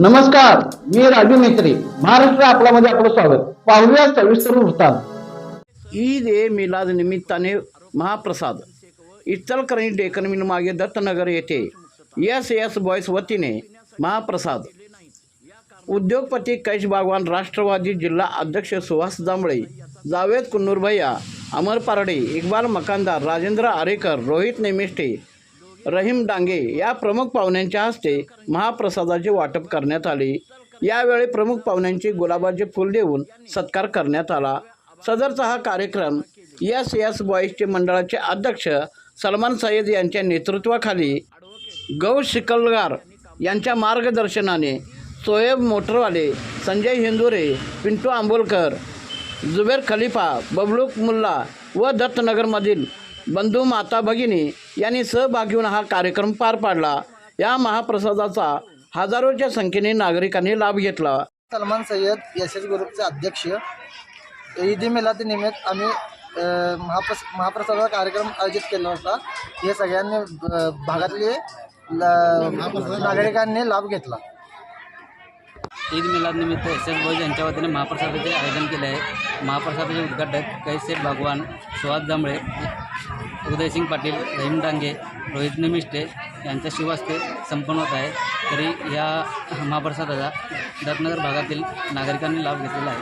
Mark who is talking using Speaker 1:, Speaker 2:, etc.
Speaker 1: नमस्कार मी राजू मेत्री महाराष्ट्र आपल्यामध्ये आपलं स्वागत. पाहूया सविस्तर वृत्तांत. ईद ए मिलाद निमित्ताने महाप्रसाद. इचलकरणी डेकन मागे दत्तनगर येथे एस एस बॉयस वतीने महाप्रसाद. उद्योगपती कैश बागवान राष्ट्रवादी जिल्हा अध्यक्ष सुहास जांभळे जावेद कुन्नूर भैया अमर पारडे इकबाल मकानदार राजेंद्र आरेकर रोहित नेमिष्टे रहीम डांगे या प्रमुख पाहुण्यांच्या हस्ते महाप्रसादाचे वाटप करण्यात आले. यावेळी प्रमुख पाहुण्यांचे गुलाबाचे फूल देऊन सत्कार करण्यात आला. सदरचा हा कार्यक्रम यस यस बॉईजचे मंडळाचे अध्यक्ष सलमान सय्यद यांच्या नेतृत्वाखाली गौ शिकलगार यांच्या मार्गदर्शनाने सोएब मोटरवाले संजय हिंदुरे पिंटू आंबोलकर जुबेर खलिफा बबलूक मुल्ला व दत्तनगरमधील बंधू माता भगिनी यांनी सहभागी होऊन हा कार्यक्रम पार पाडला. या महाप्रसादाचा हजारोच्या संख्येने नागरिकांनी लाभ घेतला.
Speaker 2: सलमान सय्यद एस एस ग्रुपचे अध्यक्ष. ईद मिलाद निमित्त आम्ही महाप्रस महाप्रसादाचा कार्यक्रम आयोजित केला होता. हे सगळ्यांनी भागातले ल- नागरिकांनी लाभ घेतला.
Speaker 3: ईद मिलादनिमित्त एस एस बॉईज यांच्या वतीने महाप्रसादाचे आयोजन केले आहे. महाप्रसादाचे उद्घाटक कैसेठ भगवान सुहास जांभळे उदयसिंग पाटील रहीम डांगे रोहित निमिष्टे यांच्या शिवास्ते संपन्न होत आहे. तरी या महाप्रसादाचा दत्तनगर भागातील नागरिकांनी लाभ घेतलेला आहे.